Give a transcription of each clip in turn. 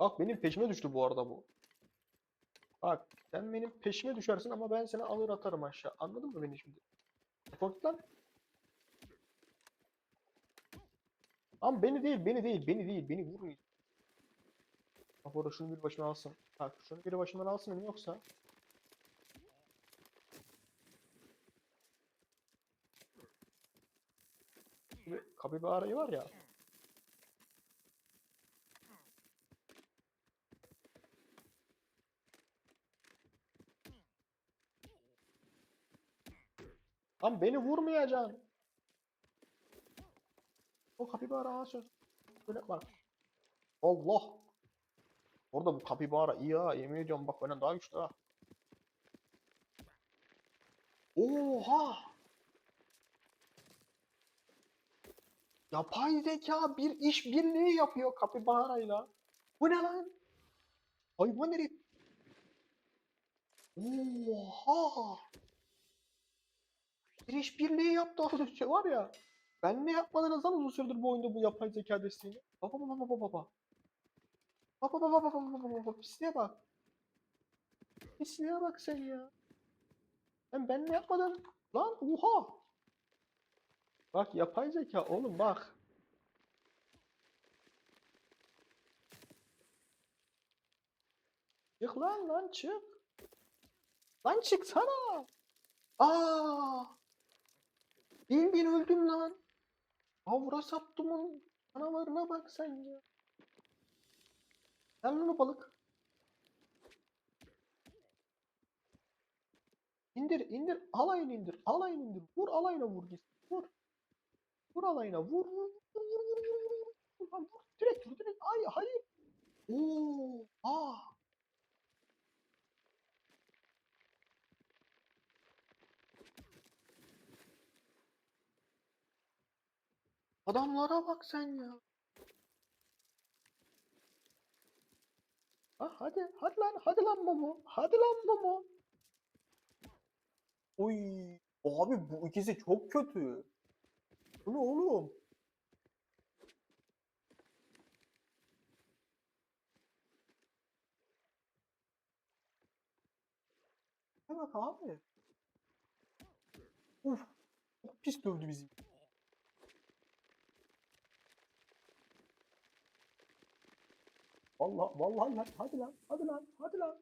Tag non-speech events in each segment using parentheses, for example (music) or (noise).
Bak benim peşime düştü bu arada bu. Bak sen benim peşime düşersin ama ben seni alır atarım aşağı. Anladın mı beni şimdi? Git lan. Ama beni değil, beni değil, beni değil, beni vurmayın. Bak orada şunu bir başına alsın. Bak şunu bir başından alsın mı yoksa. Bir kapibarayı var ya. Lan beni vurmayacaksın. O kapibara söz. Böyle bak. Allah. Orada bu kapibara iyi ha. Yemin ediyorum bak benden daha güçlü ha. Oha. Yapay zeka bir iş birliği yapıyor kapibarayla. Bu ne lan? Hayvan herif. Oha. Bir iş birliği yaptı az önce var ya. Ben ne yapmadınız lan uzun süredir bu oyunda bu yapay zeka desteğini? Baba baba baba baba. Baba baba baba baba baba baba pisliğe bak. Pisliğe bak sen ya. Ben ben ne yapmadım? Lan oha. Bak yapay zeka oğlum bak. Çık lan lan çık. Lan çıksana. Aa! Bildiğin öldüm lan. Avra Saptum'un canavarına bak sen ya. Lan o balık. İndir indir alayını indir alayını indir. Vur alayına vur gitsin. Vur. Vur alayına vur vur vur vur vur vur vur vur. Vur. Direkt vur direkt. Ay hayır. Oo. Aa. Adamlara bak sen ya. Ha, hadi, hadi lan, hadi lan Momo. Hadi lan Momo. Oy, abi bu ikisi çok kötü. Bu ne oğlum? Ne bak abi. Uf, pis dövdü bizi. Vallahi vallahi lan hadi lan hadi lan hadi lan.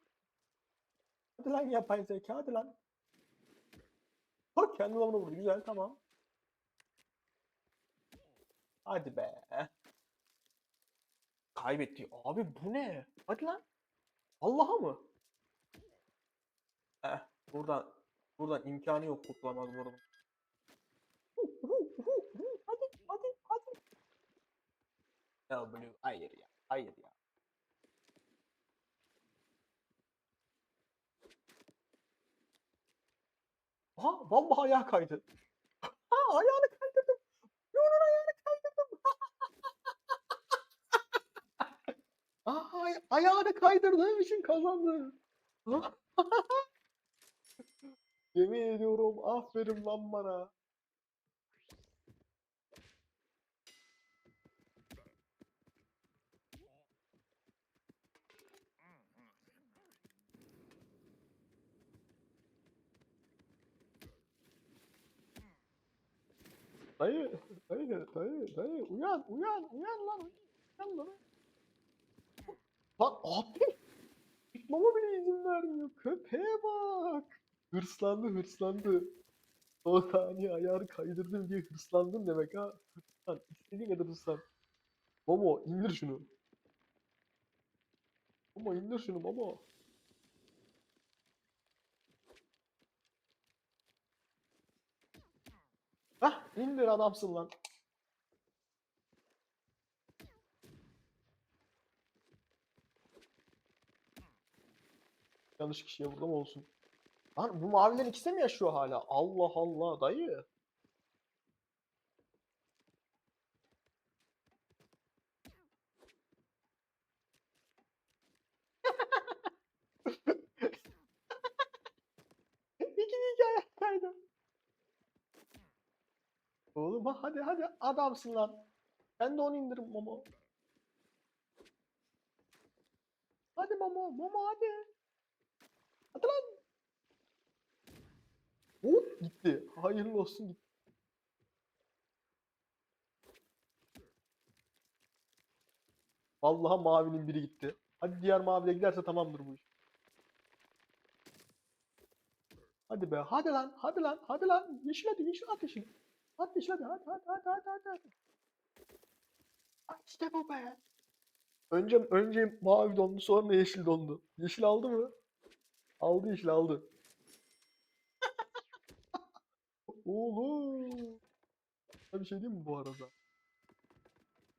Hadi lan yapay zeka hadi lan. Bak kendi lavına vurdu güzel tamam. Hadi be. Kaybetti. Abi bu ne? Hadi lan. Allah'a mı? Eh buradan buradan imkanı yok kurtulamaz bu arada. Hadi hadi hadi. Ya Blue hayır ya. Hayır ya. Aha vallahi ayağa kaydı. Ha ayağını kaydırdım. Yunus ayağını kaydırdım. (laughs) Aa ay- ayağını kaydırdığım için kazandı. (laughs) Yemin ediyorum aferin lan bana. Dayı, dayı, dayı, dayı, uyan, uyan, uyan lan, uyan lan. Lan abi, çıkmama bile izin vermiyor. Köpeğe bak. Hırslandı, hırslandı. O saniye ayağını kaydırdım diye hırslandın demek ha. Hırslan, istediğin kadar hırslan. Momo, indir şunu. Momo, indir şunu Momo. Hah, indir adamsın lan. Yanlış kişiye burada mı olsun? Lan bu mavilerin ikisi mi yaşıyor hala? Allah Allah dayı. (laughs) İki hikayeydi. Oğlum ha- hadi hadi adamsın lan. Ben de onu indiririm Momo. Momo. Momo hadi. Hadi lan. Hop gitti. Hayırlı olsun gitti. Vallahi mavinin biri gitti. Hadi diğer mavi de giderse tamamdır bu iş. Hadi be. Hadi lan. Hadi lan. Hadi lan. Yeşil hadi. Yeşil at yeşil. At hadi. Hadi hadi hadi hadi hadi. hadi. Ay işte bu be. Önce önce mavi dondu sonra yeşil dondu. Yeşil aldı mı? Aldı yeşil aldı. (laughs) Oğlum. Bir şey diyeyim mi bu arada?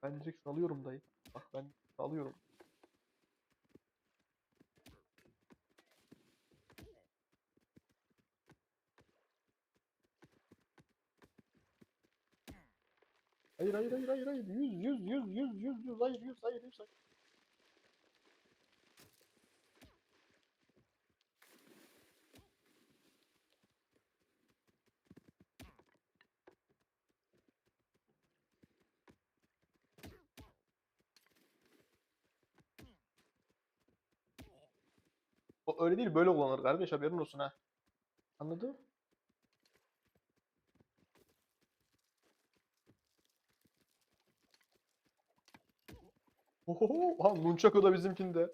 Ben direkt salıyorum dayı. Bak ben salıyorum. Hayır hayır hayır hayır hayır. Yüz yüz yüz yüz yüz yüz hayır yüz hayır yüz hayır. O öyle değil böyle kullanılır kardeş haberin olsun ha. Anladın? Oho, ha Nunchaku da bizimkinde.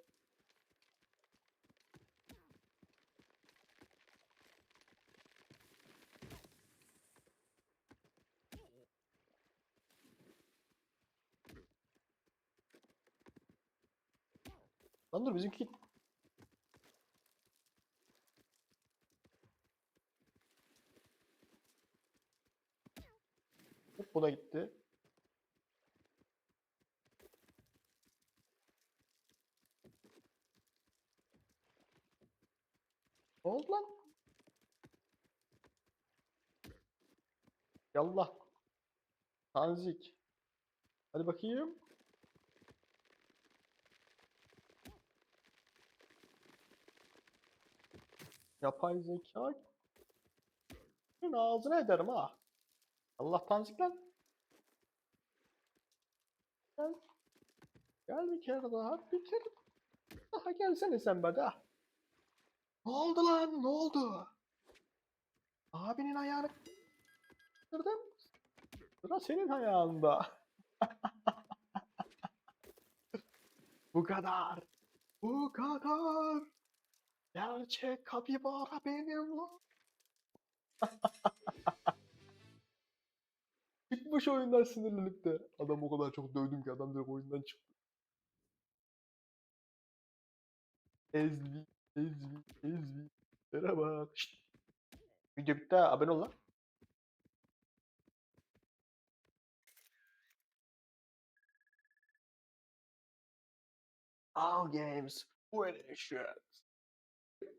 Lan dur bizimki Hop bu da gitti. Ne oldu lan? Yallah. Tanzik. Hadi bakayım. Yapay zeka. Senin ağzına ederim ha. Allah tanzik lan. Gel. Gel bir kere daha. Bir kere daha gelsene sen be daha. Ne oldu lan? Ne oldu? Abinin ayağını kırdım. Sıra senin ayağında. (laughs) Bu kadar. Bu kadar. Gerçek kapibara benim lan. (laughs) Çıkmış oyundan sinirlenip de. Adam o kadar çok dövdüm ki adam direkt oyundan çıktı. Ezbi, ezbi, ezbi. Merhaba. Şşt. Video bitti. Abone ol lan. All games winners.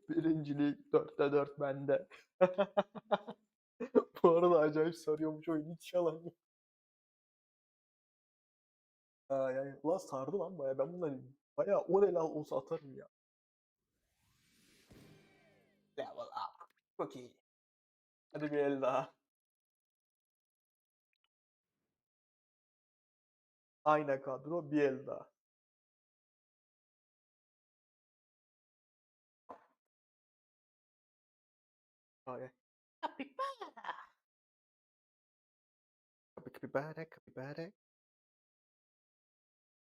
Birincilik 4'te 4 bende. (laughs) Bu arada acayip sarıyormuş oyun hiç yalan yok. Aa, yani ulan sardı lan baya ben bunları baya 10 el olsa atarım ya. Level up. Çok iyi. Hadi bir el daha. Aynı kadro bir el daha. Ay. Capybara. Capybara, capybara.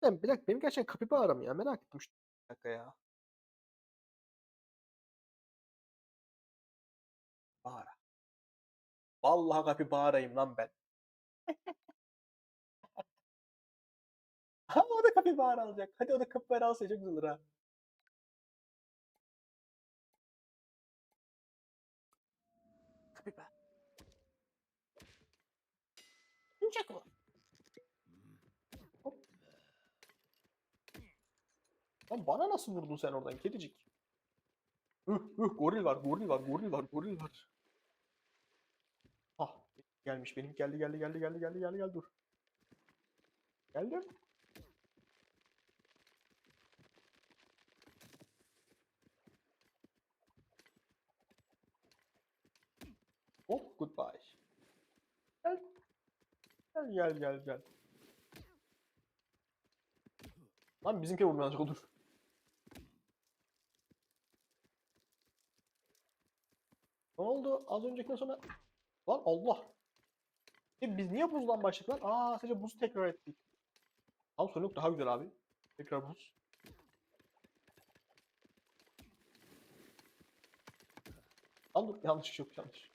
Ben bir dakika benim gerçekten kapibara mı ya? Merak ettim şu bir dakika ya. Bara. Vallahi kapibarayım lan ben. (laughs) Ha o da kapibara alacak. Hadi o da kapibara alsa çok güzel olur ha. Nunchaku. Hop. Lan bana nasıl vurdun sen oradan kedicik? Hıh hıh goril var, goril var, goril var, goril var. Ah gelmiş benim geldi geldi geldi geldi geldi geldi geldi dur. Geldim. Hop goodbye. Gel gel gel gel. Lan bizimki vurmayacak olur. Ne oldu? Az öncekinden sonra... Lan Allah! E biz niye buzdan başladık lan? Aa sadece buzu tekrar ettik. Tam sorun yok daha güzel abi. Tekrar buz. Lan dur yanlış yok yanlış.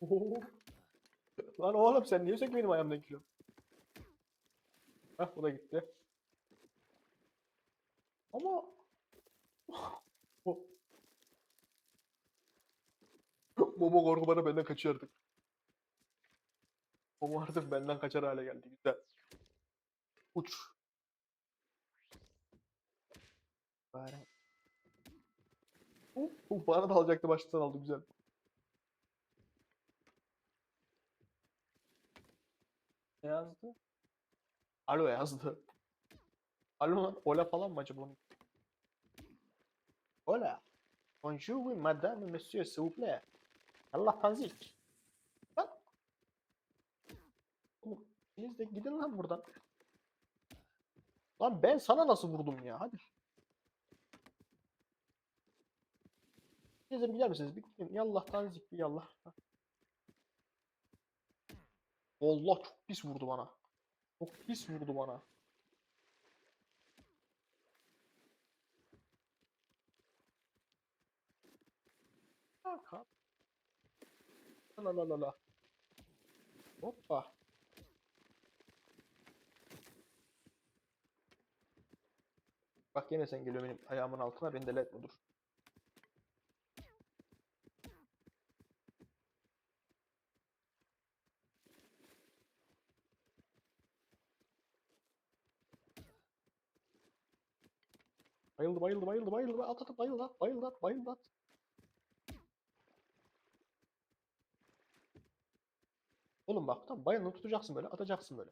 Oho. Lan oğlum sen niye sökmedin ayağımdan kilo? Heh bu da gitti. Ama (laughs) Momo korku bana benden kaçıyor artık. Momo artık benden kaçar hale geldi. Güzel. Uç. Uh, uh, bana da alacaktı baştan aldı güzel. Ne yazdı? Alo yazdı. Alo lan Ola falan mı acaba? Ola. Bonjour, madame, monsieur, s'il vous plaît. Allah tanzik. Lan. Oğlum, Siz de gidin lan buradan. Lan ben sana nasıl vurdum ya? Hadi. Siz de bir gider misiniz? Bir gidin. Yallah tanzik bir yallah. Allah çok pis vurdu bana. Çok pis vurdu bana. Kanka. La la la la. Hoppa. Bak yine sen geliyor benim ayağımın altına beni deli etme dur. Bayıldı bayıldı bayıldı bayıldı at at bayıldı at bayıldı at bayıldı at. Oğlum bak tamam bayılını tutacaksın böyle atacaksın böyle.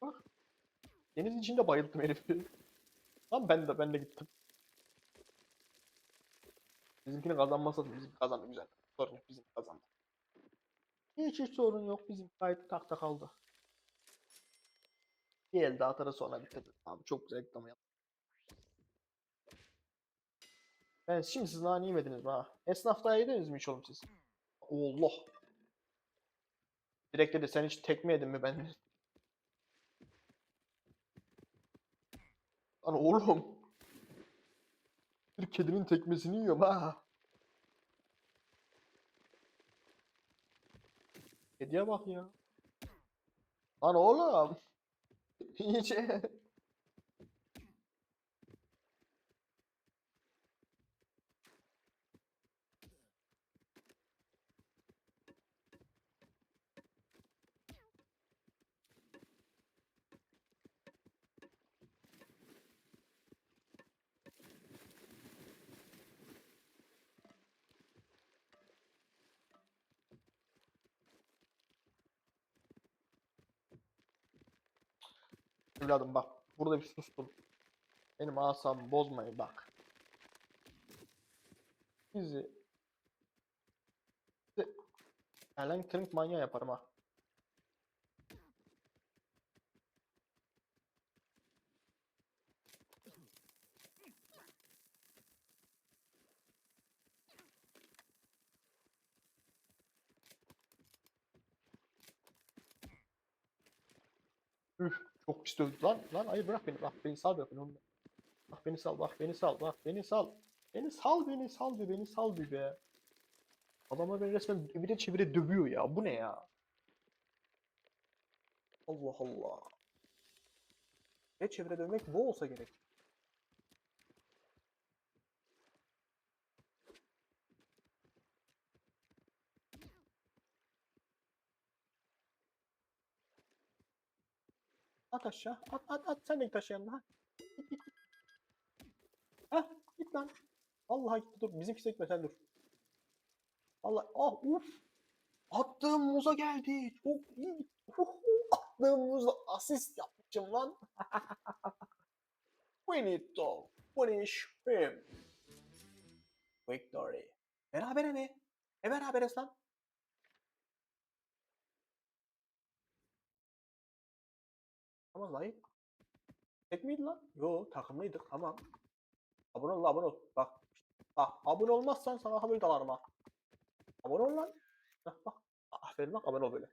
Bak. Denizin içinde bayılttım herifi. (laughs) Tamam ben de ben de gittim. Bizimkinin kazanması bizim kazandı güzel. Sorun yok bizim kazandı. Hiç hiç sorun yok bizim gayet takta kaldı. Bir el daha atarız sonra bitirdim. Abi çok güzel eklama yaptım. Ben şimdi siz nane yemediniz mi ha? Esnafta yediniz mi hiç oğlum siz? Allah. Direkt dedi sen hiç tekme yedin mi ben? Lan oğlum. Bir kedinin tekmesini yiyorum ha. Kediye bak ya. Lan oğlum. 一千 Evladım bak. Burada bir sustum. Benim asabımı bozmayın bak. Bizi Alan Trink manyağı yaparım ha. Çok pis dövdü lan. Lan hayır bırak beni. Bak beni sal bırak beni. Bak beni sal. Bak beni sal. Bak beni sal. Beni sal beni sal bir beni sal bir be. Adamlar beni resmen evire çevire dövüyor ya. Bu ne ya? Allah Allah. Ne çevire dövmek bu olsa gerek. At aşağı. At at at. Sen de git aşağı yanına. Ha. Git git git. Git lan. Vallahi gitti dur. Bizimki sekme sen dur. Vallahi ah uf. Attığım muza geldi. Çok iyi. Uhu, Attığım muza asist yapmışım lan. (laughs) We need to finish him. Victory. Berabere mi? E beraberiz lan. Ama zayıf. Tek miydi lan? Yo takımlıydık tamam. Abone ol abone ol. Bak. Bak abone olmazsan sana haber dalarım ha. Abone ol lan. Heh, bak. Aferin bak abone ol böyle.